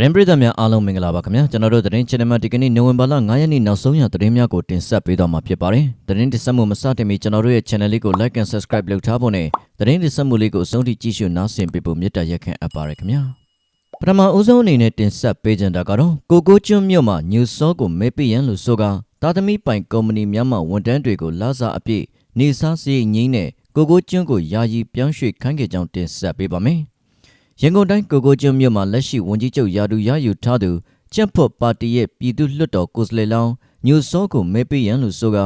သတင်းပရိသတ်များအားလုံးမင်္ဂလာပါခင်ဗျာကျွန်တော်တို့သတင်း channel မှာဒီကနေ့နိုဝင်ဘာလ9ရက်နေ့နောက်ဆုံးရသတင်းများကိုတင်ဆက်ပေးသွားမှာဖြစ်ပါတယ်သတင်းတင်ဆက်မှုမစတင်မီကျွန်တော်တို့ရဲ့ channel လေးကို like and subscribe လုပ်ထားဖို့နဲ့သတင်းတင်ဆက်မှုလေးကိုအဆုံးထိကြည့်ရှုနားဆင်ပေးဖို့မေတ္တာရက်ခံအပ်ပါတယ်ခင်ဗျာပထမဦးဆုံးအနေနဲ့တင်ဆက်ပေးကြတာကတော့ကိုကိုကျွန်းမြို့မှာ New Soul ကိုမဲပေးရန်လို့ဆိုကတာသမီပိုင်ကုမ္ပဏီများမှဝန်ထမ်းတွေကိုလာစားအပြည့်နေစားစရိတ်ငိမ့်နဲ့ကိုကိုကျွန်းကိုယာယီပြောင်းရွှေ့ခိုင်းခဲ့ကြောင်းတင်ဆက်ပေးပါမယ် ရန်ကုန်တိုင်းကိုကိုကျွန်းမြို့မှာလက်ရှိဝန်ကြီးချုပ်ရာထူးရယူထားသူကျက်ဖို့ပါတီရဲ့ပြည်သူ့လွှတ်တော်ကိုယ်စားလှယ်လောင်းညူစောကိုမဲပေးရန်လို့ဆိုက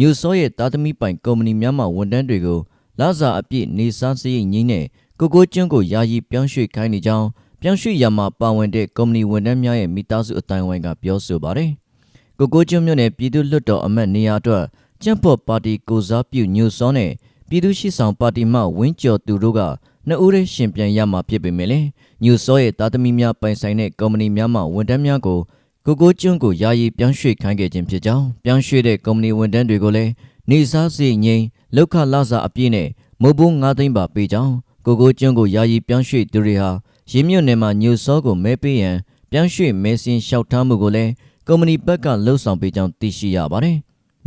ညူစောရဲ့တာသမီပိုင်ကုမ္ပဏီများမှဝန်ထမ်းတွေကိုလာစားအပြည့်နေစားစရိတ်ငိမ့်နဲ့ကိုကိုကျွန်းကိုယာယီပြောင်းရွှေ့ခိုင်းနေကြောင်းပြောင်းရွှေ့ရမှာပါဝင်တဲ့ကုမ္ပဏီဝန်ထမ်းများရဲ့မိသားစုအတိုင်းဝိုင်းကပြောဆိုပါတယ်။ကိုကိုကျွန်းမြို့နယ်ပြည်သူ့လွှတ်တော်အမတ်နေရာအတွက်ကျက်ဖို့ပါတီကိုစားပြုညူစောနဲ့ပြည်သူ့ရှိဆောင်ပါတီမှဝင်းကျော်သူတို့က နှစ်ဦးတည်းရှင်ပြန်ရမှာဖြစ်ပေမဲ့လည်းညူစောရဲ့သားသမီးများပိုင်ဆိုင်တဲ့ကုမ္ပဏီများမှဝန်ထမ်းများကိုကိုကိုကျွန်းကိုယာယီပြောင်းရွှေ့ခိုင်းခဲ့ခြင်းဖြစ်ကြောင်းပြောင်းရွှေ့တဲ့ကုမ္ပဏီဝန်ထမ်းတွေကိုလည်းနေစားစီငိမ့်လောက်ခလာစာအပြည့်နဲ့မုတ်ဘုံ9သိန်းပါပေးကြောင်းကိုကိုကျွန်းကိုယာယီပြောင်းရွှေ့သူတွေဟာရင်းမြွနယ်မှာညူစောကိုမဲပေးရန်ပြောင်းရွှေ့မဲစင်းလျှောက်ထားမှုကိုလည်းကုမ္ပဏီဘက်ကလှုပ်ဆောင်ပေးကြောင်းသိရှိရပါတယ်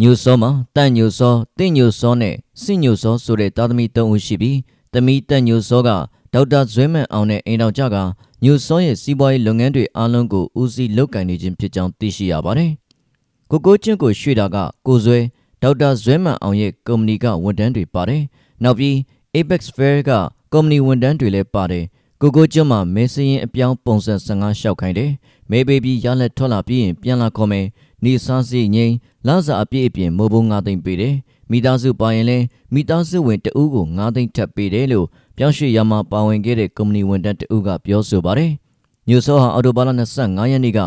ညူစောမှာတန့်ညူစောတင့်ညူစောနဲ့စစ်ညူစောဆိုတဲ့သားသမီး၃ဦးရှိပြီး သမီးတန့်ညူစောကဒေါက်တာဇွဲမန်အောင်နဲ့အိမ်တော်ကြကညူစောရဲ့စီးပွားရေးလုပ်ငန်းတွေအားလုံးကိုဦးစီးလုပ်ကိုင်နေခြင်းဖြစ်ကြောင်းသိရှိရပါတယ်။ကိုကိုချင်းကိုရွှေ့တာကကိုဇွဲဒေါက်တာဇွဲမန်အောင်ရဲ့ကုမ္ပဏီကဝန်ထမ်းတွေပါတယ်။နောက်ပြီး Apex Fair ကကုမ္ပဏီဝန်ထမ်းတွေလည်းပါတယ်။ကိုကိုကျွန်းမှာမဲစရင်အပြောင်းပုံစံ15လျှောက်ခိုင်းတယ်။မဲဘေဘီရလက်ထွက်လာပြီးရင်ပြန်လာခေါ်မယ်။နေစားစီငိမ့်လာစာအပြည့်အပြင်မိုးဘုံ9သိန်းပေးတယ်။ မိသားစုပါရင်လည်းမိသားစုဝင်တဦးကို9သိန်းထပ်ပေးတယ်လို့ပြောင်းရွှေ့ရမှာပါဝင်ခဲ့တဲ့ကုမ္ပဏီဝန်ထမ်းတဦးကပြောဆိုပါတယ်။ညိုစောဟာအော်တိုဘာလ25ရက်နေ့က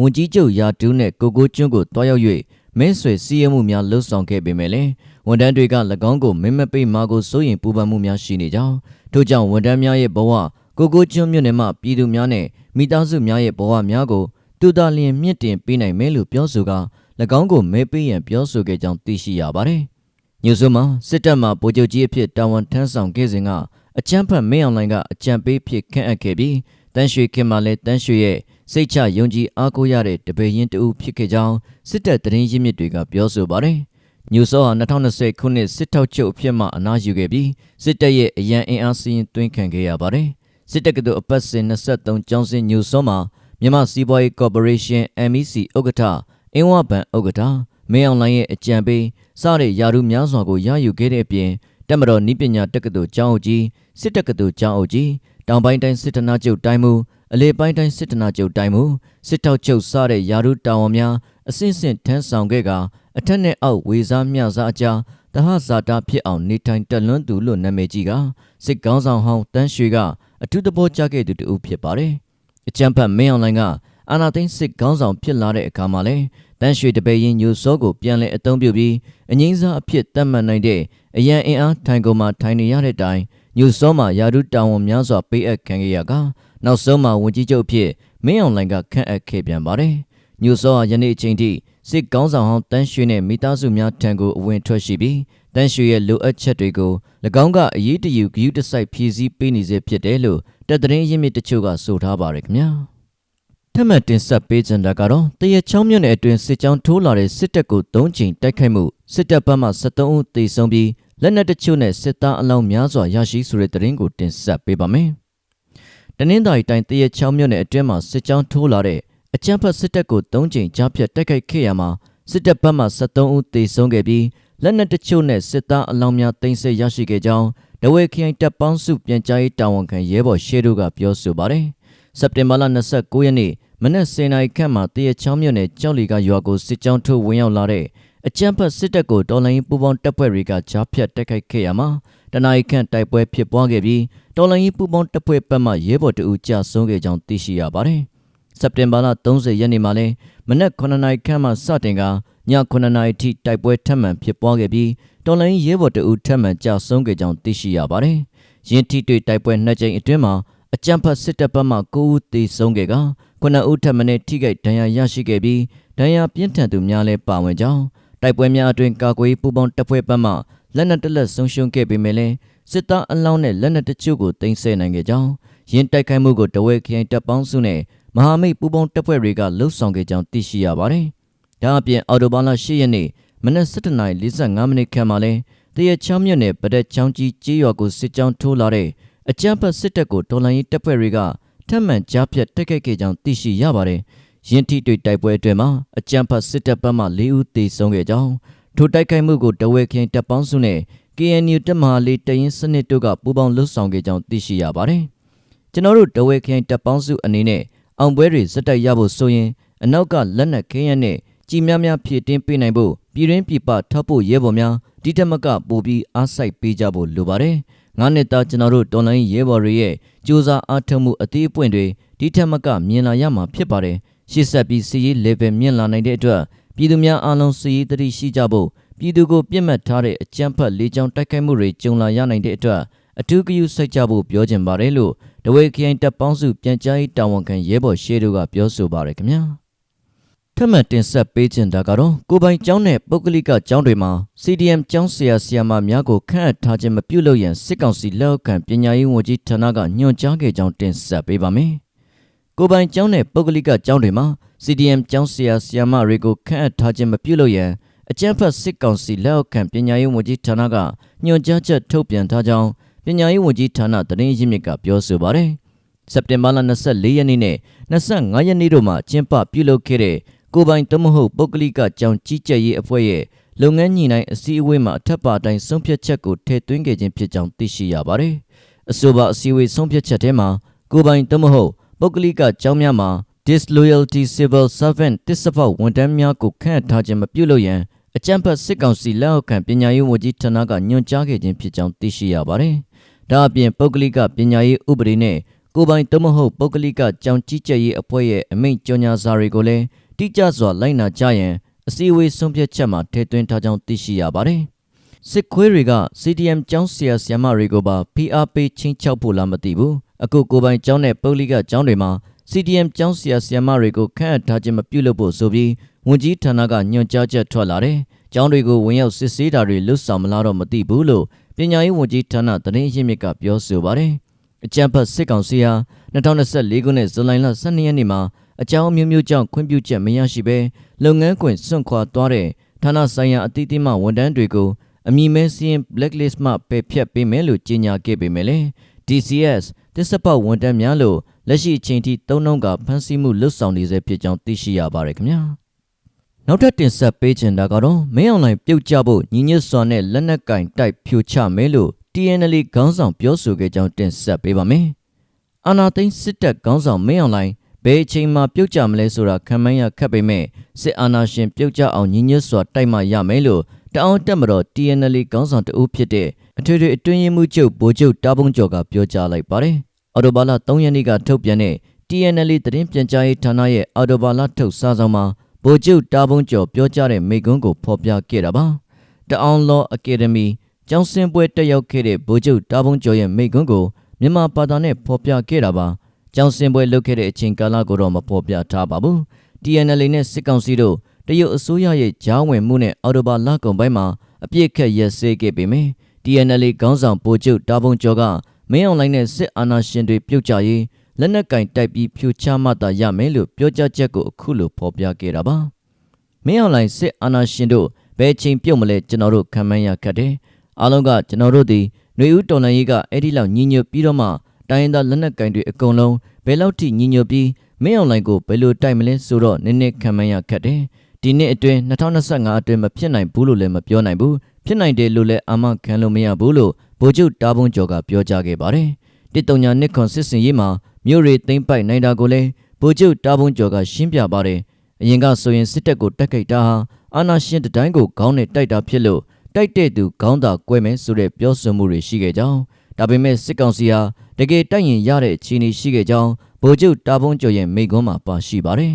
ဝန်ကြီးချုပ်ရာတူးနဲ့ကိုကိုကျွန်းကိုတွားရောက်၍မင်းဆွေစီးရမှုများလှုပ်ဆောင်ခဲ့ပေမဲ့လည်းဝန်ထမ်းတွေက၎င်းကိုမင်းမပိတ်မာကိုစိုးရင်ပူပန်မှုများရှိနေကြောင်းထို့ကြောင့်ဝန်ထမ်းများရဲ့ဘဝကိုကိုကျွန်းမြို့နယ်မှပြည်သူများနဲ့မိသားစုများရဲ့ဘဝများကိုတူတာလျင်မြင့်တင်ပေးနိုင်မယ်လို့ပြောဆိုက၎င်းကိုမဲပေးရန်ပြောဆိုခဲ့ကြောင်းသိရှိရပါတယ်။ ညိုဆိုမှာစစ်တပ်မှဗိုလ်ချုပ်ကြီးအဖြစ်တာဝန်ထမ်းဆောင်ခဲ့စဉ်ကအကြမ်းဖက်မင်းအောင်လှိုင်ကအကြံပေးဖြစ်ခန့်အပ်ခဲ့ပြီးတန်းရွှေခင်မှလည်းတန်းရွှေရဲ့စိတ်ချယုံကြည်အားကိုးရတဲ့တပည့်ရင်တူဖြစ်ခဲ့ကြောင်းစစ်တပ်သတင်းရင်းမြစ်တွေကပြောဆိုပါတယ်။ညူစောဟာ2020ခုနှစ်စစ်ထောက်ချုပ်အဖြစ်မှအနားယူခဲ့ပြီးစစ်တပ်ရဲ့အရန်အင်အားစီးရင်သွင်းခံခဲ့ရပါတယ်။စစ်တပ်ကတို့အပတ်စဉ်23ကျောင်းစင်ညူစောမှာမြန်မာစီးပွားရေးကော်ပိုရေးရှင်း MEC ဥက္ကဋ္ဌအင်းဝဘန်ဥက္ကဋ္ဌ မင်းအောင်လှိုင်ရဲ့အကြံပေးစတဲ့ယာရုများစွာကိုရယူခဲ့တဲ့အပြင်တက်မတော်နီးပညာတက္ကသိုလ်ကျောင်းအုပ်ကြီးစစ်တက္ကသိုလ်ကျောင်းအုပ်ကြီးတောင်ပိုင်းတိုင်းစစ်ဌာနချုပ်တိုင်းမှုအလေပိုင်းတိုင်းစစ်ဌာနချုပ်တိုင်းမှုစစ်ထောက်ချုပ်စတဲ့ယာရုတာဝန်များအစဉ်စဉ်ထမ်းဆောင်ခဲ့ကအထက်နဲ့အောက်ဝေစားမျှစားအကြားတဟဇာတာဖြစ်အောင်နေထိုင်တက်လွန်းသူလို့နာမည်ကြီးကစစ်ကောင်းဆောင်ဟောင်းတန်းရွှေကအထူးသဘောကျခဲ့သူတူဖြစ်ပါတယ်။အကြံဖတ်မင်းအောင်လှိုင်က အာနာသိန်းစစ်ကောင်းဆောင်ဖြစ်လာတဲ့အခါမှာလဲတန်းရွှေတပည့်ရင်ညိုစောကိုပြန်လဲအသုံးပြုပြီးအငိမ့်စားအဖြစ်တတ်မှတ်နိုင်တဲ့အရန်အင်အားထိုင်ကုန်မှာထိုင်နေရတဲ့တိုင်ညိုစောမှာယာဒုတာဝန်များစွာပေးအပ်ခံခဲ့ရကနောက်ဆုံးမှာဝန်ကြီးချုပ်ဖြစ်မင်းအောင်လှိုင်ကခန့်အပ်ခဲ့ပြန်ပါတယ်ညိုစောဟာယနေ့အချိန်ထိစစ်ကောင်းဆောင်ဟောင်းတန်းရွှေနဲ့မိသားစုများထံကိုအဝင်ထွက်ရှိပြီးတန်းရွှေရဲ့လိုအပ်ချက်တွေကို၎င်းကအရေးတယူဂရုတစိုက်ဖြည့်ဆည်းပေးနေစေဖြစ်တယ်လို့တပ်သတင်းရင်းမြစ်တချို့ကဆိုထားပါတယ်ခင်ဗျာ ထက်မှတ်တင်ဆက်ပေးကြတာကတော့တရချောင်းမြို့နယ်အတွင်းစစ်ကြောင်းထိုးလာတဲ့စစ်တပ်ကို၃ချိန်တိုက်ခိုက်မှုစစ်တပ်ဘက်မှ73ဦးသေဆုံးပြီးလက်နက်တချို့နဲ့စစ်သားအလောင်းများစွာရရှိဆိုတဲ့သတင်းကိုတင်ဆက်ပေးပါမယ်။တနင်္သာရီတိုင်းတရချောင်းမြို့နယ်အတွင်းမှာစစ်ကြောင်းထိုးလာတဲ့အကြမ်းဖက်စစ်တပ်ကို၃ချိန်ကြားဖြတ်တိုက်ခိုက်ခဲ့ရမှာစစ်တပ်ဘက်မှ73ဦးသေဆုံးခဲ့ပြီးလက်နက်တချို့နဲ့စစ်သားအလောင်းများတင်ဆက်ရရှိခဲ့ကြောင်းဒဝဲခရိုင်တပ်ပေါင်းစုပြန်ကြားရေးတာဝန်ခံရဲဘော်ရှေတို့ကပြောဆိုပါတယ်။ စက်တင်ဘာလ29ရက်နေ့မနက်10:00နာရီခန့်မှာတရချောင်းမြို့နယ်ကြောက်လီကရွာကိုစစ်ကြောင်းထိုးဝင်ရောက်လာတဲ့အကြမ်းဖက်စစ်တပ်ကိုတော်လိုင်းပူပေါင်းတပ်ဖွဲ့တွေကကြားဖြတ်တိုက်ခိုက်ခဲ့ရမှာတနအီခန့်တိုက်ပွဲဖြစ်ပွားခဲ့ပြီးတော်လိုင်းပူပေါင်းတပ်ဖွဲ့ဘက်မှရဲဘော်တအူကြဆုံးခဲ့ကြောင်းသိရှိရပါတယ်။စက်တင်ဘာလ30ရက်နေ့မှာလဲမနက်9နာရီခန့်မှစတင်ကည9နာရီထိတိုက်ပွဲထပ်မံဖြစ်ပွားခဲ့ပြီးတော်လိုင်းရဲဘော်တအူထပ်မံကြဆုံးခဲ့ကြောင်းသိရှိရပါတယ်။ရင်းထိတွေ့တိုက်ပွဲနှစ်ကြိမ်အတွင်းမှာ အကြမ်းဖက်စစ်တပ်ဘက်မှ9ဦးသေဆုံးခဲ့က9ဦးထပ်မံထိခိုက်ဒဏ်ရာရရှိခဲ့ပြီးဒဏ်ရာပြင်းထန်သူများလည်းပါဝင်ကြောင်းတိုက်ပွဲများအတွင်ကာကွယ်ပူးပေါင်းတပ်ဖွဲ့ဘက်မှလက်နက်တလက်ဆုံးရှုံးခဲ့ပေမဲ့လည်းစစ်သားအလောင်းနဲ့လက်နက်တချို့ကိုတင်ဆက်နိုင်ခဲ့ကြောင်းရင်းတိုက်ခိုက်မှုကိုတဝဲခရိုင်တပ်ပေါင်းစုနဲ့မဟာမိတ်ပူးပေါင်းတပ်ဖွဲ့တွေကလှုပ်ဆောင်ခဲ့ကြောင်းသိရှိရပါတယ်။ဒါအပြင်အော်တိုဘားလ10ရက်နေ့မနက်7:45မိနစ်ခန့်မှာလဲတရချောင်းမြို့နယ်ပဒက်ချောင်းကြီးကြေးရွာကိုစစ်ကြောင်းထိုးလာတဲ့ အကြမ်းဖက်စစ်တပ်ကိုတော်လှန်ရေးတပ်ဖွဲ့တွေကထပ်မံကြားဖြတ်တိုက်ခိုက်ခဲ့ကြောင်းသိရှိရပါတယ်။ရင်းထိတွေ့တိုက်ပွဲအတွင်းမှာအကြမ်းဖက်စစ်တပ်ဘက်မှ၄ဦးသေဆုံးခဲ့ကြောင်းထိုတိုက်ခိုက်မှုကိုတဝဲခင်းတပ်ပေါင်းစုနဲ့ KNU တပ်မဟာလေးတရင်စနစ်တို့ကပူးပေါင်းလှုပ်ဆောင်ခဲ့ကြောင်းသိရှိရပါတယ်။ကျွန်တော်တို့တဝဲခင်းတပ်ပေါင်းစုအနေနဲ့အောင်ပွဲတွေစက်တိုက်ရဖို့ဆိုရင်အနောက်ကလက်နက်ခင်းရနဲ့ကြည်များများဖြည့်တင်းပေးနိုင်ဖို့ပြည်ရင်းပြည်ပထောက်ဖို့ရဲဘော်များဒီတက်မကပို့ပြီးအားစိုက်ပေးကြဖို့လိုပါတယ်။ ငါးနှစ်သားကျွန်တော်တို့တော်လိုင်းရဲဘော်တွေရဲ့စူးစမ်းအားထုတ်မှုအသေးအပွင့်တွေဒီတက်မကမြင်လာရမှာဖြစ်ပါတယ်။ရှေ့ဆက်ပြီးစီးရေး level မြင့်လာနိုင်တဲ့အတွက်ပြည်သူများအားလုံးစီးရေးတတိရှိကြဖို့ပြည်သူကိုပြစ်မှတ်ထားတဲ့အကြမ်းဖက်လေးချောင်းတိုက်ခိုက်မှုတွေကြုံလာရနိုင်တဲ့အတွက်အထူးဂရုစိုက်ကြဖို့ပြောချင်ပါတယ်လို့တဝေခရိုင်တပ်ပေါင်းစုပြန်ကြားရေးတာဝန်ခံရဲဘော်ရှေးတို့ကပြောဆိုပါရခင်ဗျာ ထပ်မံတင်ဆက်ပေးခြင်းတာကတော့ကိုပိုင်ကျောင်းနဲ့ပုဂ္ဂလိကကျောင်းတွေမှာ CDM ကျောင်းဆရာဆရာမများကိုခန့်အပ်ထားခြင်းမပြုလုပ်ရန်စစ်ကောင်စီလက်အောက်ခံပညာရေးဝန်ကြီးဌာနကညွှန်ကြားခဲ့ကြောင်းတင်ဆက်ပေးပါမယ်ကိုပိုင်ကျောင်းနဲ့ပုဂ္ဂလိကကျောင်းတွေမှာ CDM ကျောင်းဆရာဆရာမတွေကိုခန့်အပ်ထားခြင်းမပြုလုပ်ရန်အကြမ်းဖက်စစ်ကောင်စီလက်အောက်ခံပညာရေးဝန်ကြီးဌာနကညွှန်ကြားချက်ထုတ်ပြန်ထားကြောင်းပညာရေးဝန်ကြီးဌာနသတင်းရင်းမြစ်ကပြောဆိုပါတယ်။စက်တင်ဘာလ24ရက်နေ့နဲ့25ရက်နေ့တို့မှာကျင်းပပြုလုပ်ခဲ့တဲ့ ကိုပိုင်တမဟုတ်ပုဂ္ဂလိကကြောင်ကြီးကြပ်ရေးအဖွဲ့ရဲ့လုပ်ငန်းညှိနှိုင်းအစည်းအဝေးမှာအထက်ပါအတိုင်းဆုံးဖြတ်ချက်ကိုထည့်သွင်းခဲ့ခြင်းဖြစ်ကြောင်းသိရှိရပါတယ်။အဆိုပါအစည်းအဝေးဆုံးဖြတ်ချက်ထဲမှာကိုပိုင်တမဟုတ်ပုဂ္ဂလိကကြောင်များမှာ disloyalty civil servant တစ်စပေါဝန်ထမ်းများကိုခန့်အပ်ထားခြင်းမပြုလုပ်ရန်အကြံဖတ်စစ်ကောင်စီလက်အောက်ခံပညာရေးဝန်ကြီးဌာနကညွှန်ကြားခဲ့ခြင်းဖြစ်ကြောင်းသိရှိရပါတယ်။ဒါအပြင်ပုဂ္ဂလိကပညာရေးဥပဒေနဲ့ကိုယ်ပိုင်တမဟုတ်ပုဂ္ဂလိကကြောင်ကြီးကြပ်ရေးအဖွဲ့ရဲ့အမိန့်ကြော်ညာစာတွေကိုလည်း တိကျစွာလိုက်နာကြရန်အစည်းအဝေးဆုံးဖြတ်ချက်မှာထည့်သွင်းထားကြောင်းသိရှိရပါတယ်။စစ်ခွေးတွေက CDM ကျောင်းဆရာဆရာမတွေကိုပါ PRP ချင်းချောက်ဖို့လားမသိဘူး။အခုကိုယ်ပိုင်ကျောင်းနဲ့ပုဂ္ဂလိကကျောင်းတွေမှာ CDM ကျောင်းဆရာဆရာမတွေကိုခန့်အပ်ထားခြင်းမပြုလုပ်ဖို့ဆိုပြီးဝန်ကြီးဌာနကညွှန်ကြားချက်ထွက်လာတယ်။ကျောင်းတွေကိုဝင်ရောက်စစ်ဆေးတာတွေလွတ်ဆောင်မလားတော့မသိဘူးလို့ပညာရေးဝန်ကြီးဌာနသတင်းရင်းမြစ်ကပြောဆိုပါတယ်။အကြံဖတ်စစ်ကောင်စီဟာ2024ခုနှစ်ဇူလိုင်လ12ရက်နေ့မှာ အကြောင်းအမျိုးမျိုးကြောင့်ခွင့်ပြုချက်မရရှိဘဲလုပ်ငန်းခွင်စွန့်ခွာသွားတဲ့ဌာနဆိုင်ရာအသီးသီးမှဝန်ထမ်းတွေကိုအမည်မဲစင်း blacklist မှပယ်ဖျက်ပေးမယ်လို့ကြေညာခဲ့ပေမဲ့လည်း DCS တစ်စပေါဝန်ထမ်းများလို့လက်ရှိအချိန်ထိသုံးနှုန်းကဖမ်းဆီးမှုလွတ်ဆောင်နေစေဖြစ်ကြောင်းသိရှိရပါတယ်ခင်ဗျာနောက်ထပ်တင်ဆက်ပေးချင်တာကတော့မင်းအွန်လိုင်းပြုတ်ကျဖို့ညီညွတ်စွာနဲ့လက်နက်ကင်တိုက်ဖြိုချမယ်လို့ TNL ခေါင်းဆောင်ပြောဆိုခဲ့ကြောင်းတင်ဆက်ပေးပါမယ်အာနာသိန်းစစ်တပ်ခေါင်းဆောင်မင်းအွန်လိုင်း ဘယ်အချိန်မှပြုတ်ကျမလဲဆိုတာခံမှန်းရခက်ပေမဲ့စစ်အာဏာရှင်ပြုတ်ကျအောင်ညီညွတ်စွာတိုက်မှရမယ်လို့တအောင်တက်မတော် TNL ခေါင်းဆောင်တဦးဖြစ်တဲ့အထွေထွေအတွင်းရေးမှူးချုပ်ဗိုလ်ချုပ်တားပုံကျော်ကပြောကြားလိုက်ပါတယ်။အော်တိုဘာလ3ရက်နေ့ကထုတ်ပြန်တဲ့ TNL သတင်းပြန်ကြားရေးဌာနရဲ့အော်တိုဘာလထုတ်စာဆောင်မှာဗိုလ်ချုပ်တားပုံကျော်ပြောကြားတဲ့မိန့်ခွန်းကိုဖော်ပြခဲ့တာပါ။တအောင်လောအကယ်ဒမီကျောင်းစင်ပွဲတက်ရောက်ခဲ့တဲ့ဗိုလ်ချုပ်တားပုံကျော်ရဲ့မိန့်ခွန်းကိုမြန်မာဘာသာနဲ့ဖော်ပြခဲ့တာပါ။ ကျောင်းစင်ပွဲလုပ်ခဲ့တဲ့အချိန်ကာလကိုတော့မဖော်ပြထားပါဘူး။ TNL နဲ့စစ်ကောင်စီတို့တရုတ်အစိုးရရဲ့ကြားဝင်မှုနဲ့အော်တိုဘာလကုန်ပိုင်းမှာအပြစ်ခတ်ရက်စဲခဲ့ပေမယ့် TNL ခေါင်းဆောင်ပိုချုပ်တာဘုံကျော်ကမင်းအွန်လိုင်းနဲ့စစ်အာဏာရှင်တွေပြုတ်ကြရေးလက်နက်ကင်တိုက်ပြီးဖြိုချမှသာရမယ်လို့ပြောကြားချက်ကိုအခုလိုဖော်ပြခဲ့တာပါမင်းအွန်လိုင်းစစ်အာဏာရှင်တို့ဘယ်ချိန်ပြုတ်မလဲကျွန်တော်တို့ခံမှန်းရခက်တယ်အားလုံးကကျွန်တော်တို့ဒီຫນွေဦးတော်လှန်ရေးကအဲ့ဒီလောက်ညီညွတ်ပြီးတော့မှ တိုင်းရင်းသားလက်နက်ကင်တွေအကုန်လုံးဘယ်လောက်ထိညီညွတ်ပြီးမင်းအွန်လိုင်းကိုဘယ်လိုတိုက်မလဲဆိုတော့နည်းနည်းခံမှန်းရခက်တယ်ဒီနှစ်အတွင်း2025အတွင်းမဖြစ်နိုင်ဘူးလို့လည်းမပြောနိုင်ဘူးဖြစ်နိုင်တယ်လို့လည်းအာမခံလို့မရဘူးလို့ဗိုလ်ချုပ်တားဘုံကျော်ကပြောကြားခဲ့ပါတယ်တစ်တုံညာနှစ်ခွန်စစ်စင်ရေးမှာမြို့ရီသိမ့်ပိုက်နိုင်တာကိုလည်းဗိုလ်ချုပ်တားဘုံကျော်ကရှင်းပြပါတယ်အရင်ကဆိုရင်စစ်တပ်ကိုတက်ခိုက်တာဟာအာဏာရှင်တတိုင်းကိုခေါင်းနဲ့တိုက်တာဖြစ်လို့တိုက်တဲ့သူခေါင်းသာကွဲမယ်ဆိုတဲ့ပြောဆိုမှုတွေရှိခဲ့ကြောင်း ဒါပေမဲ့စစ်ကောင်စီဟာတကယ်တိုက်ရင်ရတဲ့အခြေအနေရှိခဲ့ကြောင်းဗိုလ်ချုပ်တာဘုံကျော်ရဲ့မိန့်ခွန်းမှာပါရှိပါတယ်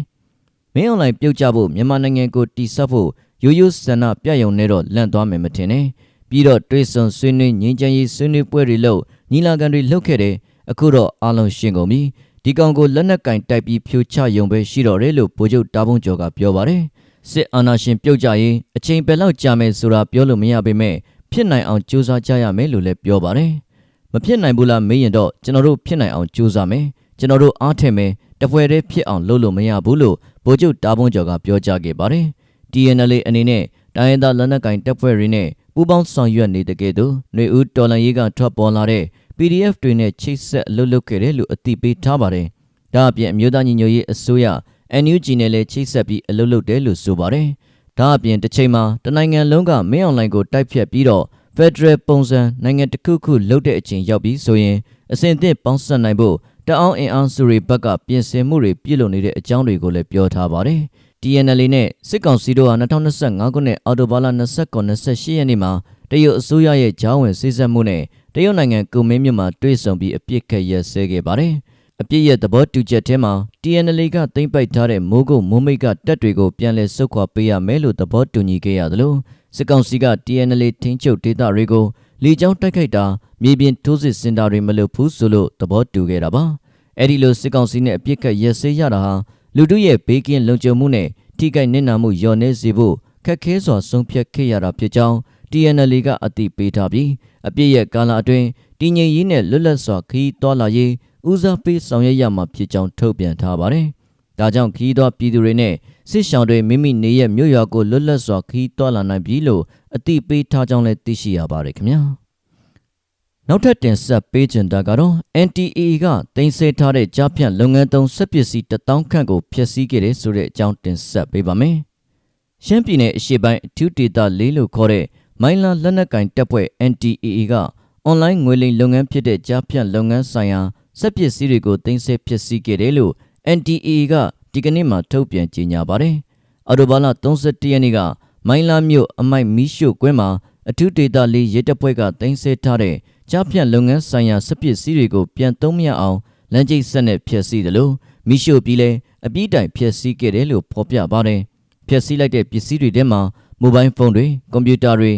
မင်းအွန်လိုင်းပြုတ်ကြဖို့မြန်မာနိုင်ငံကိုတီဆောက်ဖို့ရိုးရိုးဆန္ဒပြယုံနဲ့တော့လန့်သွားမယ်မထင်နဲ့ပြီးတော့တွေးဆုံဆွေးနွေးငြိမ်းချမ်းရေးဆွေးနွေးပွဲတွေလုပ်ညီလာခံတွေလုပ်ခဲ့တယ်အခုတော့အားလုံးရှင်းကုန်ပြီဒီကောင်ကိုလက်နက်ကင်တိုက်ပြီးဖြိုချယုံပဲရှိတော့တယ်လို့ဗိုလ်ချုပ်တာဘုံကျော်ကပြောပါတယ်စစ်အာဏာရှင်ပြုတ်ကြရင်အချိန်ပဲလောက်ကြာမယ်ဆိုတာပြောလို့မရပေမဲ့ဖြစ်နိုင်အောင်ကြိုးစားကြရမယ်လို့လည်းပြောပါတယ် မဖြစ်နိုင်ဘူးလားမေးရင်တော့ကျွန်တော်တို့ဖြစ်နိုင်အောင်ကြိုးစားမယ်ကျွန်တော်တို့အားထည့်မယ်တပွဲတည်းဖြစ်အောင်လုပ်လို့မရဘူးလို့ဗိုလ်ချုပ်တာဘုံကျော်ကပြောကြားခဲ့ပါတယ်။ TNLA အနေနဲ့တိုင်းရင်းသားလက်နက်ကိုင်တပ်ဖွဲ့တွေနဲ့ပူးပေါင်းဆောင်ရွက်နေတဲ့ကဲ့သို့ຫນွေဦးတော်လန်ရေးကထွက်ပေါ်လာတဲ့ PDF တွေနဲ့ချိတ်ဆက်အလုပ်လုပ်ခဲ့တယ်လို့အသိပေးထားပါတယ်။ဒါအပြင်အမျိုးသားညီညွတ်ရေးအစိုးရ NUG နဲ့လည်းချိတ်ဆက်ပြီးအလုပ်လုပ်တယ်လို့ဆိုပါတယ်။ဒါအပြင်တစ်ချိန်မှာတနိုင်ငံလုံးကမင်းအွန်လိုင်းကိုတိုက်ဖြတ်ပြီးတော့ Federal ပုံစံနိုင်ငံတစ်ခုခုလုပ်တဲ့အချိန်ရောက်ပြီးဆိုရင်အစဉ်အသင့်ပေါင်းစပ်နိုင်ဖို့တအောင်းအင်အားစုတွေဘက်ကပြင်ဆင်မှုတွေပြုလုပ်နေတဲ့အကြောင်းတွေကိုလည်းပြောထားပါတယ်။ TNL နဲ့စစ်ကောင်စီတို့ဟာ2025ခုနှစ်အောက်တိုဘာလ29-28ရက်နေ့မှာတရုတ်အစိုးရရဲ့ဂျောင်းဝင်စိစက်မှုနဲ့တရုတ်နိုင်ငံကုမင်းမြို့မှာတွေ့ဆုံပြီးအပြစ်ခတ်ရက်စဲခဲ့ပါတယ်။အပြစ်ရဲ့သဘောတူချက်ထဲမှာ TNL ကသိမ့်ပိုက်ထားတဲ့မိုးကုတ်မိုးမိတ်ကတပ်တွေကိုပြန်လည်ဆုတ်ခွာပေးရမယ်လို့သဘောတူညီခဲ့ရသလို စစ်ကောင်စီက TNL ထိန်းချုပ်ဒေသတွေကိုလေကြောင်းတိုက်ခိုက်တာမြေပြင်ထိုးစစ်စင်တာတွေမလုပ်ဘူးဆိုလို့သဘောတူခဲ့တာပါ။အဲ့ဒီလိုစစ်ကောင်စီနဲ့အပြစ်ခတ်ရက်စဲရတာဟာလူတို့ရဲ့ဘေးကင်းလုံခြုံမှုနဲ့ထိခိုက်နစ်နာမှုလျော့နေစေဖို့ခက်ခဲစွာဆုံးဖြတ်ခဲ့ရတာဖြစ်ကြောင်း TNL ကအသိပေးထားပြီးအပြစ်ရဲ့ကာလအတွင်းတည်ငြိမ်ရေးနဲ့လွတ်လပ်စွာခရီးသွားလာရေးဦးစားပေးဆောင်ရွက်ရမှာဖြစ်ကြောင်းထုတ်ပြန်ထားပါတယ်။ဒါကြောင့်ခရီးသွားပြည်သူတွေနဲ့ စစ်ရှောင်းတွေမိမိနေရမြို့ရွာကိုလွတ်လပ်စွာခရီးသွားလာနိုင်ပြီလို့အသိပေးထားကြောင်းလည်းသိရှိရပါတယ်ခင်ဗျာ။နောက်ထပ်တင်ဆက်ပေးချင်တာကတော့ NTA ကတင်ဆက်ထားတဲ့ကြားဖြတ်လုပ်ငန်းသုံးစက်ပစ္စည်း1000ခန့်ကိုဖျက်ဆီးခဲ့တဲ့ဆိုတဲ့အကြောင်းတင်ဆက်ပေးပါမယ်။ရှမ်းပြည်နယ်အရှေ့ပိုင်းအထူးဒေသလေးလို့ခေါ်တဲ့မိုင်းလာလက်နက်ကင်တပ်ဖွဲ့ NTAA ကအွန်လိုင်းငွေလိမ်လုပ်ငန်းဖြစ်တဲ့ကြားဖြတ်လုပ်ငန်းဆိုင်ရာစက်ပစ္စည်းတွေကိုတင်ဆက်ဖျက်ဆီးခဲ့တယ်လို့ NTAA က ဒီကနေ့မှထုတ်ပြန်ကြေညာပါတယ်။အော်တိုဘာလ31ရက်နေ့ကမိုင်းလာမြို့အမိုက်မီးရှို့ကွင်းမှာအထူးဒေသလေးရဲတပ်ဖွဲ့ကတင်ဆက်ထားတဲ့ကြားဖြတ်လုပ်ငန်းဆိုင်ရာစက်ပစ္စည်းတွေကိုပြန်သုံးမရအောင်လမ်းကျိတ်ဆက်နဲ့ဖျက်ဆီးတယ်လို့မီးရှို့ပြီးလဲအပြီးတိုင်ဖျက်ဆီးခဲ့တယ်လို့ဖော်ပြပါတယ်။ဖျက်ဆီးလိုက်တဲ့ပစ္စည်းတွေထဲမှာမိုဘိုင်းဖုန်းတွေကွန်ပျူတာတွေ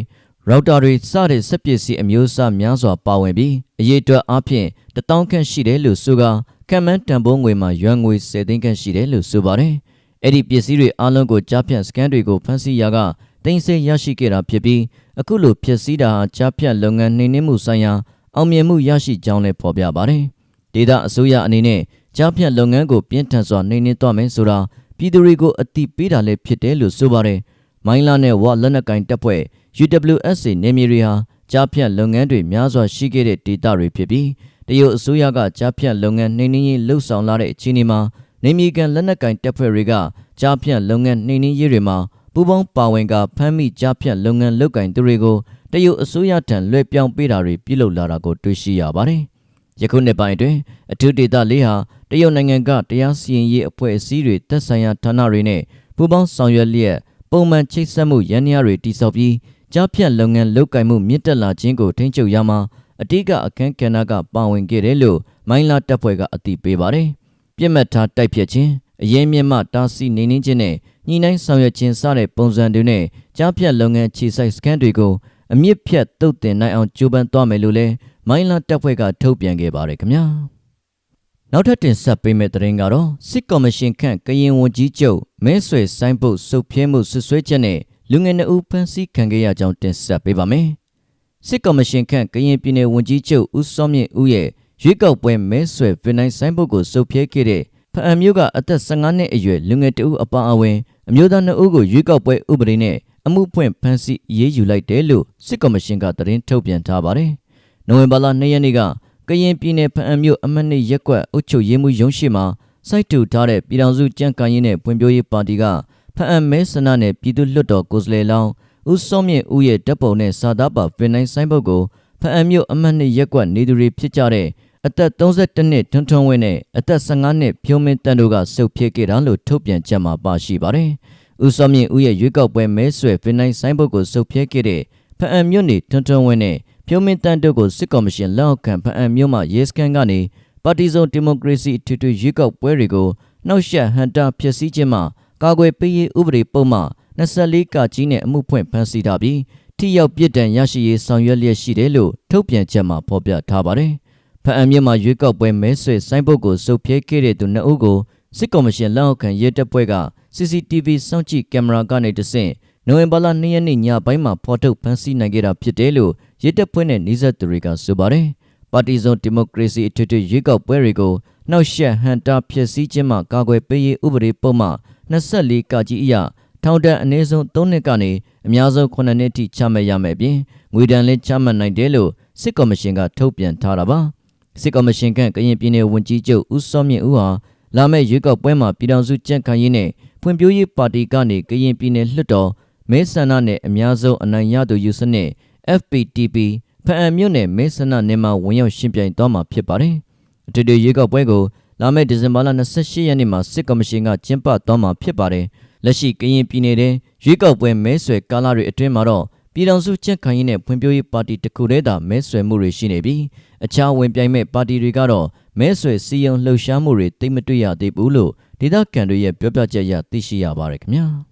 ရော့တာတွေစတဲ့စက်ပစ္စည်းအမျိုးအစားများစွာပါဝင်ပြီးအရေးအတွက်အပြင်တထောင်ခန့်ရှိတယ်လို့ဆိုကခံမှန်းတန်ဖိုးငွေမှာရွမ်ငွေ10သိန်းခန့်ရှိတယ်လို့ဆိုပါတယ်။အဲ့ဒီပစ္စည်းတွေအားလုံးကိုကြားဖြတ်စကန်တွေကိုဖမ်းဆီးရာကတင်ဆက်ရရှိခဲ့တာဖြစ်ပြီးအခုလိုဖြစ်စည်းတာဟာကြားဖြတ်လုပ်ငန်းနှိမ်နင်းမှုဆိုင်ရာအောင်မြင်မှုရရှိကြောင်းလည်းဖော်ပြပါတယ်။ဒေသအစိုးရအနေနဲ့ကြားဖြတ်လုပ်ငန်းကိုပြင်းထန်စွာနှိမ်နင်းသွားမယ်ဆိုတာပြည်သူတွေကိုအတိပေးတာလည်းဖြစ်တယ်လို့ဆိုပါတယ်။ မိုင်းလာနဲ့ဝလက်နက်ကင်တပ်ဖွဲ့ UWSA နေမြေတွေဟာကြားဖြတ်လုပ်ငန်းတွေများစွာရှိခဲ့တဲ့ဒေသတွေဖြစ်ပြီးတရုတ်အစိုးရကကြားဖြတ်လုပ်ငန်းနှိမ်နင်းရေးလှုပ်ဆောင်လာတဲ့အခြေအနေမှာနေမြေကန်လက်နက်ကင်တပ်ဖွဲ့တွေကကြားဖြတ်လုပ်ငန်းနှိမ်နင်းရေးတွေမှာပူးပေါင်းပါဝင်ကဖမ်းမိကြားဖြတ်လုပ်ငန်းလုပ်ကင်သူတွေကိုတရုတ်အစိုးရထံလွှဲပြောင်းပေးတာတွေပြုလုပ်လာတာကိုတွေ့ရှိရပါတယ်။ယခုနှစ်ပိုင်းအတွင်းအထူးဒေသလေးဟာတရုတ်နိုင်ငံကတရားစီရင်ရေးအဖွဲ့အစည်းတွေသက်ဆိုင်ရာဌာနတွေနဲ့ပူးပေါင်းဆောင်ရွက်လျက် ပုံမှန်ချိတ်ဆက်မှုရန်ရာတွေတိစောက်ပြီးကြားဖြတ်လုပ်ငန်းလုပ်ကိုင်မှုမြင့်တက်လာခြင်းကိုထိန်းချုပ်ရမှာအတိကအခန်းကဏ္ဍကပါဝင်ခဲ့တယ်လို့မိုင်းလာတပ်ဖွဲ့ကအသိပေးပါတယ်။ပြစ်မှတ်ထားတိုက်ဖြတ်ခြင်းအရင်မြင့်မှတားဆီးနေနှင်းခြင်းနဲ့ညှိနှိုင်းဆောင်ရွက်ခြင်းစတဲ့ပုံစံတွေနဲ့ကြားဖြတ်လုပ်ငန်းခြေစိုက်စကန်တွေကိုအမြင့်ဖြတ်တုတ်တင်နိုင်အောင်ကြိုးပမ်းသွားမယ်လို့လည်းမိုင်းလာတပ်ဖွဲ့ကထုတ်ပြန်ခဲ့ပါတယ်ခင်ဗျာ။ နောက်ထပ်တင်ဆက်ပေးမယ့်သတင်းကတော့စစ်ကော်မရှင်ခန့်ကရင်ဝန်ကြီးချုပ်မဲဆွယ်ဆိုင်ပုတ်စုပ်ပြဲမှုဆွဆွဲချက်နဲ့လူငယ်နှုတ်ဖမ်းဆီးခံခဲ့ရကြောင်းတင်ဆက်ပေးပါမယ်။စစ်ကော်မရှင်ခန့်ကရင်ပြည်နယ်ဝန်ကြီးချုပ်ဦးစောမြင့်ဦးရဲ့ရွေးကောက်ပွဲမဲဆွယ်ဗီနိုင်ဆိုင်ပုတ်ကိုစုပ်ပြဲခဲ့တဲ့ဖအံမျိုးကအသက်15နှစ်အရွယ်လူငယ်တဦးအပါအဝင်အမျိုးသား2ဦးကိုရွေးကောက်ပွဲဥပဒေနဲ့အမှုဖွင့်ဖမ်းဆီးရေးယူလိုက်တယ်လို့စစ်ကော်မရှင်ကသတင်းထုတ်ပြန်ထားပါတယ်။နိုဝင်ဘာလ2ရက်နေ့က ကရင်ပြည်နယ်ဖအံမျိုးအမတ်နှစ်ရက်ကွက်အုပ်ချုပ်ရေးမှူးရုံးရှိမှာစိုက်တူထားတဲ့ပြည်ထောင်စုကြံ့ခိုင်ရေးနဲ့ဖွံ့ဖြိုးရေးပါတီကဖအံမဲဆန္ဒနဲ့ပြည်သူ့လွှတ်တော်ကိုယ်စားလှယ်လောင်းဦးစောမြင့်ဦးရဲ့တပ်ပုံနဲ့စာသားပါဗင်နိုင်ဆိုင်ဘုတ်ကိုဖအံမျိုးအမတ်နှစ်ရက်ကွက်နေသူတွေဖြစ်ကြတဲ့အသက်32နှစ်ထွန်းထွန်းဝင်းနဲ့အသက်15နှစ်ဖြိုးမင်းတန်တို့ကစုပ်ဖြစ်ခဲ့တာလို့ထုတ်ပြန်ချက်မှာပါရှိပါတယ်။ဦးစောမြင့်ဦးရဲ့ရွေးကောက်ပွဲမဲဆွယ်ဗင်နိုင်ဆိုင်ဘုတ်ကိုစုပ်ဖြစ်ခဲ့တဲ့ဖအံမျိုးနေထွန်းထွန်းဝင်းနဲ့ ဖြိုးမင်းတန်တို့ကိုစစ်ကော်မရှင်လက်အောက်ခံဖအံမျိုးမှရဲစခန်းကနေပါတီစုံဒီမိုကရေစီထွေထွေရွေးကောက်ပွဲတွေကိုနှောက်ယှက်ဟန်တာဖျက်ဆီးခြင်းမှာကာကွယ်ပေးရေးဥပဒေပုံမှ24ကကြီးနဲ့အမှုဖွင့်ဖမ်းဆီးထားပြီးထိရောက်ပြစ်ဒဏ်ရရှိရေးဆောင်ရွက်လျက်ရှိတယ်လို့ထုတ်ပြန်ချက်မှာဖော်ပြထားပါတယ်။ဖအံမြင့်မှာရွေးကောက်ပွဲမဲဆွယ်ဆိုင်းပုတ်ကိုစုပ်ပြဲခဲ့တဲ့သူနှစ်ဦးကိုစစ်ကော်မရှင်လက်အောက်ခံရဲတပ်ဖွဲ့က CCTV စောင့်ကြည့်ကင်မရာကနေတဆင့်နိုဝင်ဘာလ2ရက်နေ့ညပိုင်းမှာဖော်ထုတ်ဖမ်းဆီးနိုင်ခဲ့တာဖြစ်တယ်လို့ ရဲတပ်ဖွဲ့နဲ့နှိစက်သူတွေကဆိုပါတယ်။ပါတီစုံဒီမိုကရေစီအထွေထွေရွေးကောက်ပွဲတွေကိုနှောက်ယှက်ဟန်တာဖြစ်စည်းခြင်းမှကာကွယ်ပေးရေးဥပဒေပုံမှ24ကကြီးအရထောင်ဒဏ်အနည်းဆုံး3နှစ်ကနေအများဆုံး9နှစ်ထိချမှတ်ရမယ်အပြင်ငွေဒဏ်လည်းချမှတ်နိုင်တယ်လို့စစ်ကော်မရှင်ကထုတ်ပြန်ထားတာပါစစ်ကော်မရှင်ကကရင်ပြည်နယ်ဝန်ကြီးချုပ်ဦးစောမြင့်ဦးဟာလာမယ့်ရွေးကောက်ပွဲမှာပြည်ထောင်စုကြံ့ခိုင်ရေးနဲ့ဖွံ့ဖြိုးရေးပါတီကနေကရင်ပြည်နယ်လွှတ်တော်မဲဆန္ဒနဲ့အများဆုံးအနိုင်ရသူယူစနစ် FPTP ဖအံမြို့နယ်မဲဆန္ဒနယ်မှာဝင်ရောက်ရှင်းပြိုင်သွားမှာဖြစ်ပါတယ်အထွေထွေရွေးကောက်ပွဲကိုလာမယ့်ဒီဇင်ဘာလ28ရက်နေ့မှာစစ်ကော်မရှင်ကကျင်းပသွားမှာဖြစ်ပါတယ်လက်ရှိကရင်ပြည်နယ်တွင်ရွေးကောက်ပွဲမဲဆွယ်ကာလတွေအတွင်းမှာတော့ပြည်ထောင်စုကြက်ခိုင်ရေးနဲ့ဖွံ့ဖြိုးရေးပါတီတစ်ခုတည်းသာမဲဆွယ်မှုတွေရှိနေပြီးအခြားဝင်ပြိုင်မဲ့ပါတီတွေကတော့မဲဆွယ်စည်းရုံးလှုပ်ရှားမှုတွေသိမ့်မတွေ့ရသေးဘူးလို့ဒေသခံတွေရဲ့ပြောပြချက်အရသိရှိရပါတယ်ခင်ဗျာ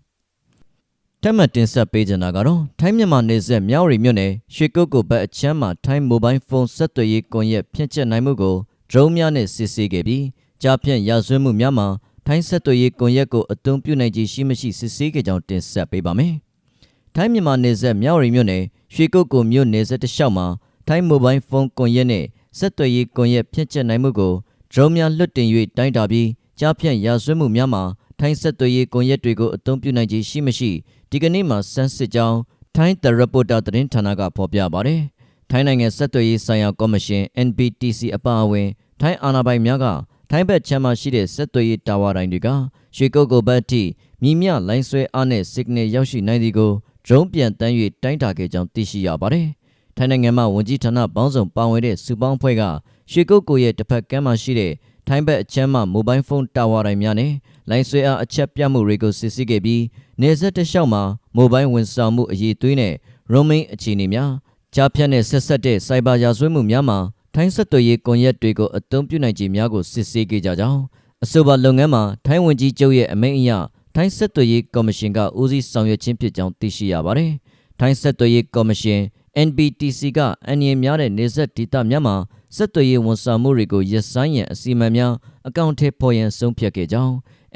ထက်မှတ်တင်ဆက်ပေးကြတာကတော့ထိုင်းမြန်မာနယ်စပ်မြောက်ရီမြို့နယ်ရွှေကုတ်ကိုဘက်အချမ်းမှာထိုင်းမိုဘိုင်းဖုန်းဆက်သွယ်ရေးကွန်ရက်ဖြန့်ကျက်နိုင်မှုကိုဒရုန်းများနဲ့စစ်ဆေးခဲ့ပြီးကြားဖြန့်ရဆွဲမှုများမှာထိုင်းဆက်သွယ်ရေးကွန်ရက်ကိုအသုံးပြုနိုင်ခြင်းရှိမရှိစစ်ဆေးခဲ့ကြောင်းတင်ဆက်ပေးပါမယ်။ထိုင်းမြန်မာနယ်စပ်မြောက်ရီမြို့နယ်ရွှေကုတ်ကိုမြို့နယ်စပ်တစ်လျှောက်မှာထိုင်းမိုဘိုင်းဖုန်းကွန်ရက်နဲ့ဆက်သွယ်ရေးကွန်ရက်ဖြန့်ကျက်နိုင်မှုကိုဒရုန်းများလွတ်တင်၍တိုင်းတာပြီးကြားဖြန့်ရဆွဲမှုများမှာ ထိုင်းဆက်သွယ်ရေးကွန်ရက်တွေကိုအသုံးပြုနိုင်ခြင်းရှိမရှိဒီကနေ့မှာစမ်းစစ်ကြောင်းထိုင်း The Reporter သတင်းဌာနကဖော်ပြပါတယ်။ထိုင်းနိုင်ငံဆက်သွယ်ရေးဆိုင်ရာကော်မရှင် NBTC အပါအဝင်ထိုင်းအာဏာပိုင်များကထိုင်းဘက်ချမ်းမှရှိတဲ့ဆက်သွယ်ရေးတာဝါတိုင်းတွေကရွှေကုတ်ကိုဘက်ထိမြည်မြလိုင်းဆွဲအားနဲ့ signal ရောက်ရှိနိုင်သည်ကို drone ပြန်တန်း၍တိုင်းတာခဲ့ကြောင်းသိရှိရပါတယ်။ထိုင်းနိုင်ငံမှာဝန်ကြီးဌာနပေါင်းစုံပါဝင်တဲ့စူပေါင်းဖွဲ့ကရွှေကုတ်ကိုရဲ့တစ်ဖက်ကမ်းမှာရှိတဲ့ ထိုင်းဘက်အချမ်းမှမိုဘိုင်းဖုန်းတာဝါတိုင်းများနဲ့လိုင်းဆွဲအားအချက်ပြမှုတွေကိုစစ်ဆေးခဲ့ပြီးနေဆက်တလျှောက်မှာမိုဘိုင်းဝန်ဆောင်မှုအရေးသွေးနဲ့ roaming အခြေအနေများကြားဖြတ်နဲ့ဆက်ဆက်တဲ့စိုက်ဘာရာဇဝတ်မှုများမှာထိုင်းဆက်သွယ်ရေးကွန်ရက်တွေကိုအသုံးပြုနိုင်ခြင်းများကိုစစ်ဆေးခဲ့ကြကြောင်းအဆိုပါလုပ်ငန်းမှာထိုင်းဝန်ကြီးချုပ်ရဲ့အမိန့်အရထိုင်းဆက်သွယ်ရေးကော်မရှင်ကဦးစီးဆောင်ရွက်ခြင်းဖြစ်ကြောင်းသိရှိရပါတယ်။ထိုင်းဆက်သွယ်ရေးကော်မရှင် NBTC ကအန်ရင်များတဲ့နေဆက်ဒေသများမှာဆက်သွယ်ရေးဝန်ဆောင်မှုတွေကိုရပ်ဆိုင်းရန်အစီအမံများအကောင့်ထဲပေါ်ရန်ဆုံးဖြတ်ခဲ့ကြောင်း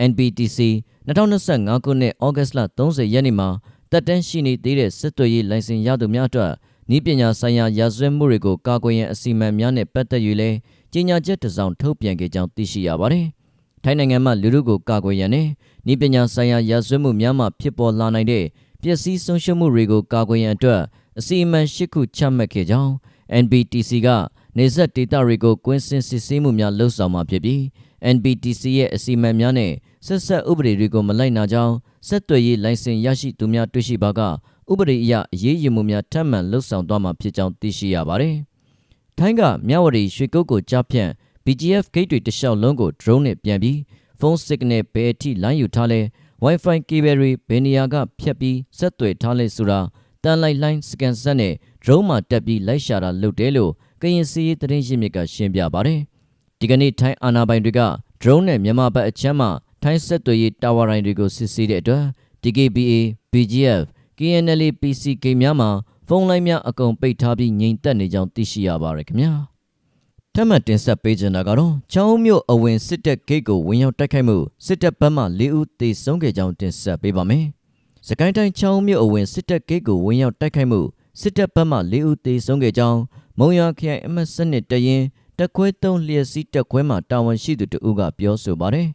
NBTC 2025ခုနှစ်ဩဂတ်လ30ရက်နေ့မှာတက်တန်းရှိနေသေးတဲ့ဆက်သွယ်ရေးလိုင်စင်ရသူများအတွက်ဤပညာဆိုင်ရာရာဇဝတ်မှုတွေကိုကာကွယ်ရန်အစီအမံများနဲ့ပတ်သက်၍လည်းကြေညာချက်တစ်စောင်ထုတ်ပြန်ခဲ့ကြောင်းသိရှိရပါတယ်။ထိုင်းနိုင်ငံမှာလူထုကိုကာကွယ်ရန်နဲ့ဤပညာဆိုင်ရာရာဇဝတ်မှုများမှဖြစ်ပေါ်လာနိုင်တဲ့ပျက်စီးဆုံးရှုံးမှုတွေကိုကာကွယ်ရန်အတွက်အစီအမံ၈ခုချမှတ်ခဲ့ကြောင်း NBTC က နေဆက်ဒေတာတွေကိုကွင်းစင်စစ်ဆေးမှုများလှုပ်ဆောင်မှာဖြစ်ပြီး NBTC ရဲ့အစီအမံများနဲ့ဆက်ဆက်ဥပဒေတွေကိုမလိုက်နာကြောင်းဆက်သွယ်ရေးလိုင်စင်ရရှိသူများတွေ့ရှိပါကဥပဒေအရအရေးယူမှုများထပ်မံလှုပ်ဆောင်သွားမှာဖြစ်ကြောင်းသိရှိရပါတယ်။ထိုင်းကမြဝတီရွှေကုတ်ကိုကြားဖြန့် BGF ဂိတ်တွေတစ်လျှောက်လုံးကို drone နဲ့ပြန်ပြီးဖုန်း signal ဘယ်အထိလိုင်းယူထားလဲ Wi-Fi cable တွေဘယ်နေရာကဖြတ်ပြီးဆက်သွယ်ထားလဲဆိုတာတန်လိုက်လိုင်းစကန်ဆက်နဲ့ drone မှာတက်ပြီးလိုက်ရှာတာလုပ်တယ်လို့ ကရင်စီရေးသတင်းရင်းမြစ်ကရှင်းပြပါတယ်။ဒီကနေ့ထိုင်းအာဏာပိုင်တွေက drone နဲ့မြန်မာဘက်အချမ်းမှာထိုင်းဆက်သွယ်ရေးတာဝါရိုင်းတွေကိုစစ်ဆေးတဲ့အတွက် DKBA BGF KNL PCK များမှာဖုန်းလိုင်းများအကုန်ပိတ်ထားပြီးငြိမ်သက်နေကြောင်းသိရှိရပါတယ်ခင်ဗျာထပ်မံတင်ဆက်ပေးချင်တာကတော့ချောင်းမြို့အဝင်စစ်တပ်ဂိတ်ကိုဝင်ရောက်တိုက်ခိုက်မှုစစ်တပ်ဘက်မှ၄ဦးသေဆုံးခဲ့ကြောင်းတင်ဆက်ပေးပါမယ်စကိုင်းတိုင်းချောင်းမြို့အဝင်စစ်တပ်ဂိတ်ကိုဝင်ရောက်တိုက်ခိုက်မှု စစ်တပ်ဘက်မှ၄ဦးသေဆုံးခဲ့ကြောင်းမုံရွာခရိုင်အမှတ်စနစ်တရင်တက်ခွဲ၃လျက်စီးတက်ခွဲမှတာဝန်ရှိသူတဦးကပြောဆိုပါတယ်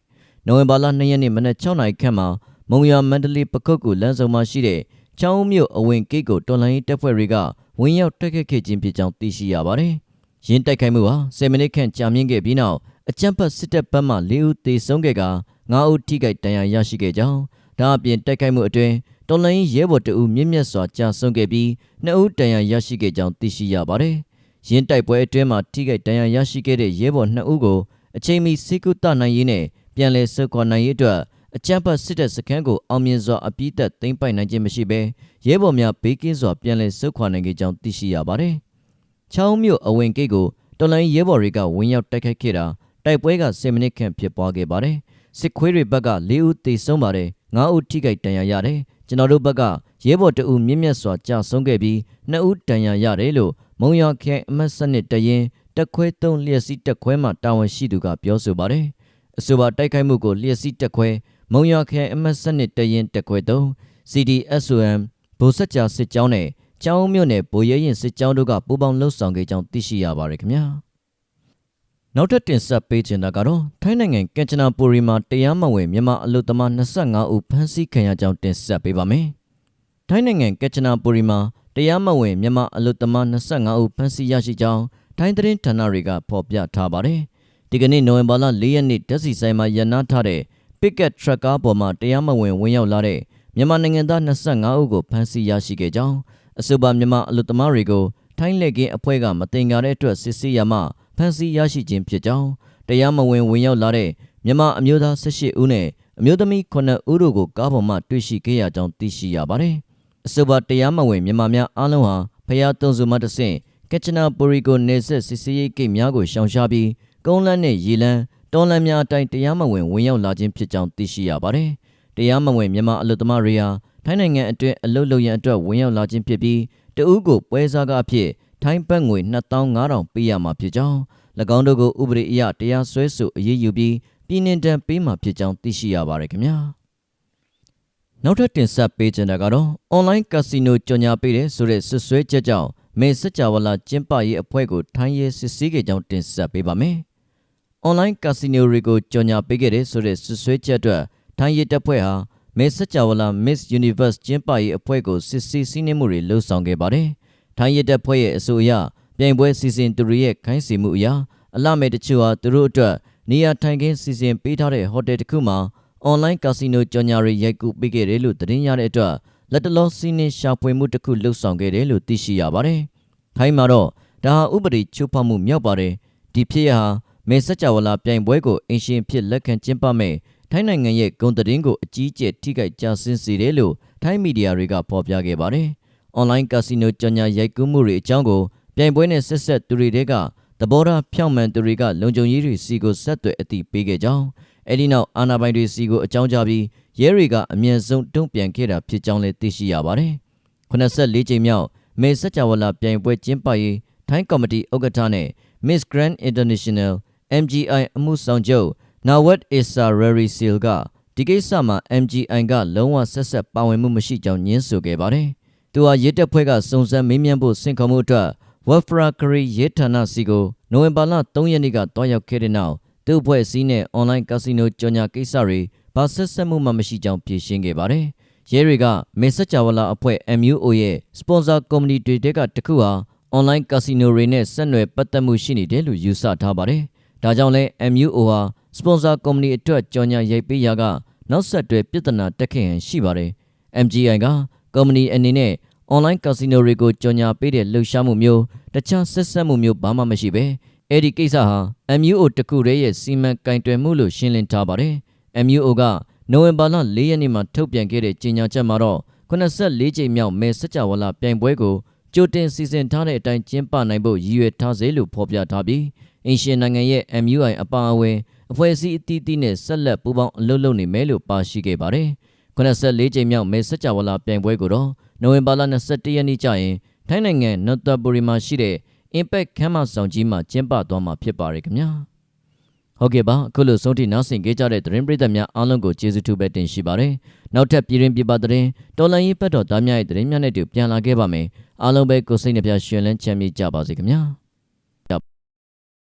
နိုဝင်ဘာလ2ရက်နေ့မနက်6နာရီခန့်မှာမုံရွာမန္တလေးပကုတ်ကူလမ်းစုံမှာရှိတဲ့ချောင်းမြို့အဝင်ဂိတ်ကိုတော်လိုင်းတပ်ဖွဲ့တွေကဝင်ရောက်တိုက်ခတ်ခဲ့ခြင်းဖြစ်ကြောင်းသိရှိရပါတယ်။ရင်းတိုက်ခိုက်မှုဟာ10မိနစ်ခန့်ကြာမြင့်ခဲ့ပြီးနောက်အကြမ်းဖက်စစ်တပ်ဘက်မှ၄ဦးသေဆုံးခဲ့က9ဦးထိခိုက်ဒဏ်ရာရရှိခဲ့ကြောင်း ဒါအပြင်တိုက်ခိုက်မှုအတွင်းတော်လိုင်းရဲဘော်တဦးမြင့်မြတ်စွာကြာဆုံးခဲ့ပြီး2ဦးဒဏ်ရာရရှိခဲ့ကြောင်းသိရှိရပါတယ်။ရင်းတိုက်ပွဲအတွင်းမှာထိခိုက်ဒဏ်ရာရရှိခဲ့တဲ့ရဲဘော်2ဦးကိုအချိန်မီစိကုသနိုင်ရေးနဲ့ပြန်လည်ဆုတ်ခွာနိုင်ရေးအတွက်အကြမ်းဖက်စစ်တပ်စခန်းကိုအောင်မြင်စွာအပြည့်သက်သိမ်းပိုက်နိုင်ခြင်းမရှိဘဲရဲဘော်များဘေးကင်းစွာပြန်လည်ဆုတ်ခွာနိုင်ခဲ့ကြောင်းသိရှိရပါတယ်။ချောင်းမြို့အဝင်ဂိတ်ကိုတော်လိုင်းရဲဘော်တွေကဝင်ရောက်တိုက်ခိုက်ခဲ့တာတိုက်ပွဲက10မိနစ်ခန့်ဖြစ်ပွားခဲ့ပါတယ်။စစ်ခွေးတွေဘက်က၄ဦးသေဆုံးပါတယ်။ 9ဦးထိခိုက်ဒဏ်ရာရတယ်။ကျွန်တော်တို့ဘက်ကရဲဘော်တအုပ်မြင့်မြတ်စွာကြာဆုံးခဲ့ပြီး2ဦးဒဏ်ရာရတယ်လို့မုံရွာခဲအမတ်စနစ်တရင်တက်ခွဲ3လျက်စီးတက်ခွဲမှတာဝန်ရှိသူကပြောဆိုပါတယ်။အဆိုပါတိုက်ခိုက်မှုကိုလျက်စီးတက်ခွဲမုံရွာခရိုင်အမှတ်7နှစ်တရင်တက်ခွဲ3 CDSOM ဗိုလ်ဆက်ကြာစစ်ကြောင်းနဲ့ကျောင်းမြို့နယ်ဗိုလ်ရဲရင်စစ်ကြောင်းတို့ကပူးပေါင်းလှုပ်ဆောင်ခဲ့ကြောင်းသိရှိရပါတယ်ခင်ဗျာ နောက်ထပ်တင်ဆက်ပေးချင်တာကတော့ထိုင်းနိုင်ငံကမ်ချနာပူရီမှာတရားမဝင်မြန်မာအလုပ်သမား25ဦးဖမ်းဆီးခံရကြောင်းတင်ဆက်ပေးပါမယ်။ထိုင်းနိုင်ငံကမ်ချနာပူရီမှာတရားမဝင်မြန်မာအလုပ်သမား25ဦးဖမ်းဆီးရရှိကြောင်းထိုင်းသတင်းဌာနတွေကဖော်ပြထားပါတယ်။ဒီကနေ့နိုဝင်ဘာလ4ရက်နေ့တက်စီဆိုင်မှာရန်နာထားတဲ့ Picket Truck ကားပေါ်မှာတရားမဝင်ဝင်ရောက်လာတဲ့မြန်မာနိုင်ငံသား25ဦးကိုဖမ်းဆီးရရှိခဲ့ကြောင်းအဆိုပါမြန်မာအလုပ်သမားတွေကိုထိုင်းလက်ကင်းအဖွဲ့ကမတင်ကြတဲ့အတွက်စစ်ဆေးရမှ ဖမ်းဆီးရရှိခြင်းဖြစ်ကြောင်းတရားမဝင်ဝင်ရောက်လာတဲ့မြန်မာအမျိုးသား18ဦးနဲ့အမျိုးသမီး9ဦးတို့ကိုကားပေါ်မှတွေ့ရှိခဲ့ရကြောင်းသိရှိရပါတယ်။အဆိုပါတရားမဝင်မြန်မာများအားလုံးဟာဖျားတုံစုမှတဆင့်ကက်ချနာပူရီကိုနေဆက်စစ်ဆေးရေးဂိတ်များကိုရှောင်ရှားပြီးကုန်းလန်းနဲ့ရေလန်းတောလန်းများအတိုင်းတရားမဝင်ဝင်ရောက်လာခြင်းဖြစ်ကြောင်းသိရှိရပါတယ်။တရားမဝင်မြန်မာအလုပ်သမားတွေဟာထိုင်းနိုင်ငံအတွင်းအလုပ်လုပ်ရန်အတွက်ဝင်ရောက်လာခြင်းဖြစ်ပြီးတဦးကိုပွဲစားကားအဖြစ် ထိုင်းဘတ်ငွေ2500ပေးရမှာဖြစ်ကြောင်း၎င်းတို့ကိုဥပဒေအရတရားစွဲဆိုအရေးယူပြီးပြည်နှင်ဒဏ်ပေးမှာဖြစ်ကြောင်းသိရှိရပါတယ်ခင်ဗျာနောက်ထပ်တင်ဆက်ပေးချင်တာကတော့ online casino ကြော်ညာပေးတဲ့ဆိုတဲ့ဆွဆွဲချက်ကြောင့်မေစကြဝဠာကျင်းပရေးအဖွဲ့ကိုထိုင်းရဲစစ်ဆေးခဲ့ကြောင်းတင်ဆက်ပေးပါမယ်။ online casino တွေကိုကြော်ညာပေးခဲ့တဲ့ဆိုတဲ့ဆွဆွဲချက်အတွက်ထိုင်းရဲတပ်ဖွဲ့ဟာမေစကြဝဠာ Miss Universe ကျင်းပရေးအဖွဲ့ကိုစစ်ဆေးစီးနင်းမှုတွေလှုပ်ဆောင်ခဲ့ပါတယ်။ ထိုင်းရဲတပ်ဖွဲ့ရဲ့အဆိုအရပြိုင်ပွဲစီစဉ်သူတွေရဲ့ခိုင်းစေမှုအရအလမဲ့တချို့ဟာသူတို့အတွက်နေရာထိုင်ခင်းစီစဉ်ပေးထားတဲ့ဟိုတယ်တစ်ခုမှာ online casino ကြော်ညာတွေရိုက်ကူးပေးခဲ့တယ်လို့သတင်းရတဲ့အတွက်လက်တလောစီးနင်းရှာဖွေမှုတစ်ခုလှုပ်ဆောင်ခဲ့တယ်လို့သိရှိရပါတယ်။ထိုင်းမှာတော့ဒါဟာဥပဒေချိုးဖောက်မှုမြောက်ပါတယ်။ဒီဖြစ်ရဟာမေစကြဝဠာပြိုင်ပွဲကိုအင်ရှင်ဖြစ်လက်ခံကျင်းပမဲ့ထိုင်းနိုင်ငံရဲ့ဂုဏ်သတင်းကိုအကြီးအကျယ်ထိခိုက်ကြဆင်းစေတယ်လို့ထိုင်းမီဒီယာတွေကဖော်ပြခဲ့ပါတယ်။ online casino ကြော်ညာရိုက်ကူးမှုတွေအကြောင်းကိုပြိုင်ပွဲနဲ့ဆက်ဆက်သူတွေကသဘောထားဖြောင့်မှန်သူတွေကလုံခြုံရေးတွေစီကိုဆက်သွယ်အသိပေးခဲ့ကြောင်းအဲဒီနောက်အာဏာပိုင်တွေစီကိုအကြောင်းကြားပြီးရဲတွေကအမြန်ဆုံးတုံ့ပြန်ခဲ့တာဖြစ်ကြောင်းလည်းသိရှိရပါတယ်။84ကြိမ်မြောက်မေစကြဝဠာပြိုင်ပွဲကျင်းပရေးထိုင်းကော်မတီဥက္ကဋ္ဌနဲ့ Miss Grand International MGI အမှုဆောင်ချုပ် Nawat Issa Rarisil ကဒီကိစ္စမှာ MGI ကလုံးဝဆက်ဆက်ပါဝင်မှုမရှိကြောင်းညင်းဆိုခဲ့ပါတယ်။ သူဟာရဲတပ်ဖွဲ့ကစုံစမ်းမေးမြန်းဖို့စင်ခေါ်မှုအတွက်ဝက်ဖရာကရီရဲဌာနစီကိုနိုဝင်ဘာလ3ရက်နေ့ကတွားရောက်ခဲ့တဲ့နောက်သူ့အဖွဲ့အစည်းနဲ့အွန်လိုင်းကာစီနိုကြော်ညာကိစ္စတွေဘာဆက်ဆက်မှုမှမရှိကြောင်းဖြေရှင်းခဲ့ပါတယ်။ရဲတွေကမေဆက်ကြဝလာအဖွဲ့ MUO ရဲ့စပွန်ဆာကုမ္ပဏီတွေတဲကတခုဟာအွန်လိုင်းကာစီနိုတွေနဲ့ဆက်နွယ်ပတ်သက်မှုရှိနေတယ်လို့ယူဆထားပါတယ်။ဒါကြောင့်လဲ MUO ဟာစပွန်ဆာကုမ္ပဏီအတွက်ကြော်ညာရိုက်ပေးရာကနောက်ဆက်တွဲပြဿနာတက်ခဲ့ဟန်ရှိပါတယ်။ MGI က ကုမ္ပဏီအနေနဲ့ online casino တွေကိုကြော်ညာပေးတဲ့လှုပ်ရှားမှုမျိုးတခြားဆက်ဆက်မှုမျိုးဘာမှမရှိပဲအဲ့ဒီကိစ္စဟာ MUO တခုတည်းရဲ့စီမံကင်တွယ်မှုလို့ရှင်းလင်းထားပါတယ်။ MUO ကနိုဝင်ဘာလ၄ရက်နေ့မှာထုတ်ပြန်ခဲ့တဲ့ကြေညာချက်မှာတော့84ကြိမ်မြောက်မဲစကြဝဠာပြိုင်ပွဲကိုကြိုတင်စီစဉ်ထားတဲ့အတိုင်းကျင်းပနိုင်ဖို့ရည်ရွယ်ထားစေလို့ဖော်ပြထားပြီးအင်ရှင်နိုင်ငံရဲ့ MUI အပါအဝင်အဖွဲ့အစည်းအသီးသီးနဲ့ဆက်လက်ပူးပေါင်းအလုပ်လုပ်နေမယ်လို့ပါရှိခဲ့ပါတယ်။ 84ကြိမ်မြောက်မဲစကြဝဠာပြိုင်ပွဲကိုတော့နိုဝင်ဘာလ21ရက်နေ့ကျရင်ထိုင်းနိုင်ငံနော့တာဘူရီမှာရှိတဲ့ Impact ခမ်းမဆောင်ကြီးမှာကျင်းပသွားမှာဖြစ်ပါတယ်ခင်ဗျာဟုတ်ကဲ့ပါအခုလိုဆုံးထိနောက်ဆင်ခဲ့ကြတဲ့သတင်းပရိသတ်များအားလုံးကိုကျေးဇူးတူပဲတင်ရှိပါတယ်နောက်ထပ်ပြည်ရင်ပြပသတင်းတော်လန်ရေးပတ်တော်သားများရဲ့သတင်းများနဲ့တူပြန်လာခဲ့ပါမယ်အားလုံးပဲကိုစိတ်နှပြရှင်လန်းချမ်းမြေ့ကြပါစေခင်ဗျာ